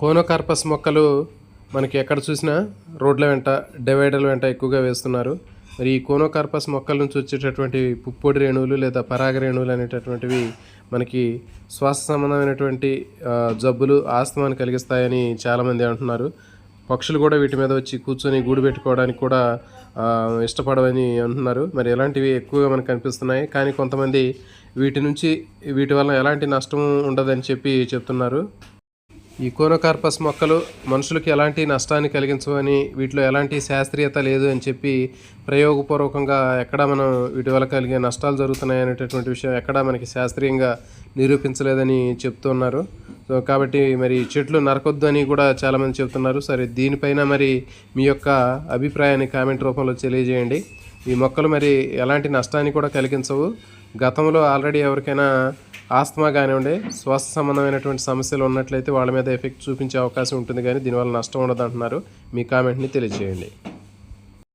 Conocarpus మొక్కలు మనకి ఎక్కడ చూసినా రోడ్ల వెంట డివైడర్ల వెంట ఎక్కువగా వేస్తున్నారు. మరి ఈ కోనోకార్పస్ మొక్కల నుంచి వచ్చేటటువంటి పుప్పొడి రేణువులు లేదా పరాగ రేణువులు అనేటటువంటివి మనకి శ్వాస సంబంధమైనటువంటి జబ్బులు ఆస్తమాన్ని కలిగిస్తాయని చాలామంది అంటున్నారు. పక్షులు కూడా వీటి మీద వచ్చి కూర్చొని గూడు పెట్టుకోవడానికి కూడా ఇష్టపడవని అంటున్నారు. మరి ఇలాంటివి ఎక్కువగా మనకు కనిపిస్తున్నాయి? కానీ కొంతమంది వీటి నుంచి వీటి వల్ల ఎలాంటి నష్టం ఉండదని చెప్పి చెప్తున్నారు. ఈ కోనోకార్పస్ మొక్కలు మనుషులకు ఎలాంటి నష్టాన్ని కలిగించవని వీటిలో ఎలాంటి శాస్త్రీయత లేదు అని చెప్పి ప్రయోగపూర్వకంగా ఎక్కడ మనం వీటి వల్ల కలిగే నష్టాలు జరుగుతున్నాయి అనేటటువంటి విషయం ఎక్కడ మనకి శాస్త్రీయంగా నిరూపించలేదని చెప్తున్నారు సో కాబట్టి మరి చెట్లు నరకొద్దు అని కూడా చాలామంది చెప్తున్నారు సరే దీనిపైన మరి మీ యొక్క అభిప్రాయాన్ని కామెంట్ రూపంలో తెలియజేయండి. ఈ మొక్కలు మరి ఎలాంటి నష్టాన్ని కూడా కలిగించవు. గతంలో ఆల్రెడీ ఎవరికైనా ఆస్తమా కానివ్వండి శ్వాస సంబంధమైనటువంటి సమస్యలు ఉన్నట్లయితే వాళ్ళ మీద ఎఫెక్ట్ చూపించే అవకాశం ఉంటుంది. కానీ దీనివల్ల నష్టం ఉండదు అంటున్నారు మీ కామెంట్ని తెలియజేయండి.